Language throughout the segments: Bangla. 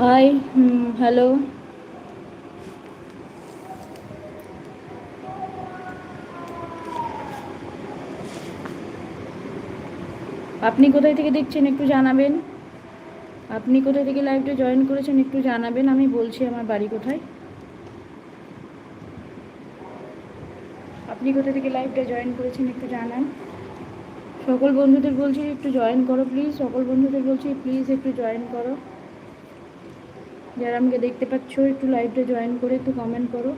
হাই হ্যালো আপনি কোথায় থেকে দেখছেন একটু জানাবেন? আপনি কোথায় থেকে লাইভটা জয়েন করেছেন একটু জানাবেন, আমি বলছি আমার বাড়ি কোথায়। আপনি কোথা থেকে লাইভটা জয়েন করেছেন একটু জানান। সকল বন্ধুদের বলছি একটু জয়েন করো প্লিজ সকল বন্ধুদের বলছি প্লিজ একটু জয়েন করো। যারা আমাকে দেখতে পাচ্ছ, একটু লাইভটা জয়েন করে একটু কমেন্ট করো।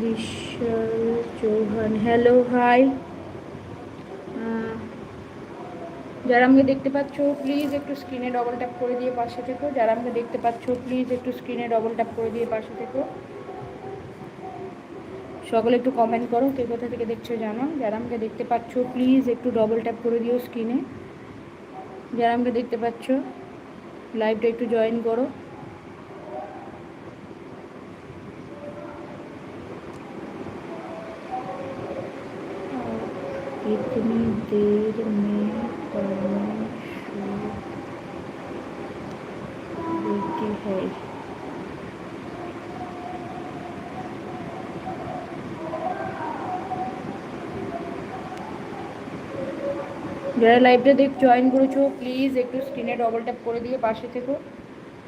বিশাল চৌহান হ্যালো হাই যারা আমাকে দেখতে পাচ্ছ প্লিজ একটু স্ক্রিনে ডবল ট্যাপ করে দিয়ে পাশে থেকো। যারা আমাকে দেখতে পাচ্ছ প্লিজ একটু স্ক্রিনে ডবল ট্যাপ করে দিয়ে পাশে থেকো। সকলে একটু কমেন্ট করো কে কোথা থেকে দেখছো জানো যারা আমাকে দেখতে পাচ্ছ প্লিজ একটু ডবল ট্যাপ করে দিও স্ক্রিনে যারা আমাকে দেখতে পাচ্ছ লাইভটা একটু জয়েন করো इतनी देर में যারা লাইভটা দেখ জয়েন করেছ প্লিজ একটু স্ক্রিনে ডবল ট্যাপ করে দিয়ে পাশে থেকো।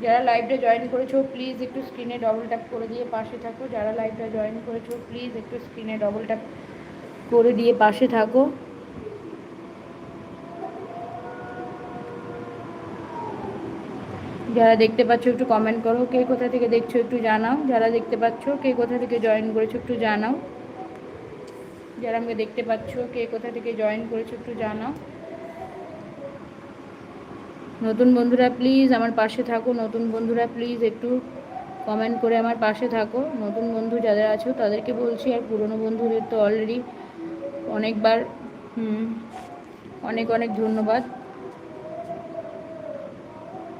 যারা লাইভটা জয়েন করেছ প্লিজ একটু স্ক্রিনে ডবল ট্যাপ করে দিয়ে পাশে থাকো। যারা লাইভটা জয়েন করেছ প্লিজ একটু স্ক্রিনে ডবল ট্যাপ করে দিয়ে পাশে থাকো। যারা দেখতে পাচ্ছ, একটু কমেন্ট করো, কে কোথা থেকে দেখছ একটু জানাও। যারা দেখতে পাচ্ছ, কে কোথা থেকে জয়েন করেছ একটু জানাও। যারা আমাকে দেখতে পাচ্ছ, কে কোথা থেকে জয়েন করেছ একটু জানাও। নতুন বন্ধুরা প্লিজ আমার পাশে থাকো। নতুন বন্ধুরা প্লিজ একটু কমেন্ট করে আমার পাশে থাকো। নতুন বন্ধু যাদের আছো, তাদেরকে বলছি, আর পুরনো বন্ধুদের তো অলরেডি অনেকবার, হুম, অনেক অনেক ধন্যবাদ।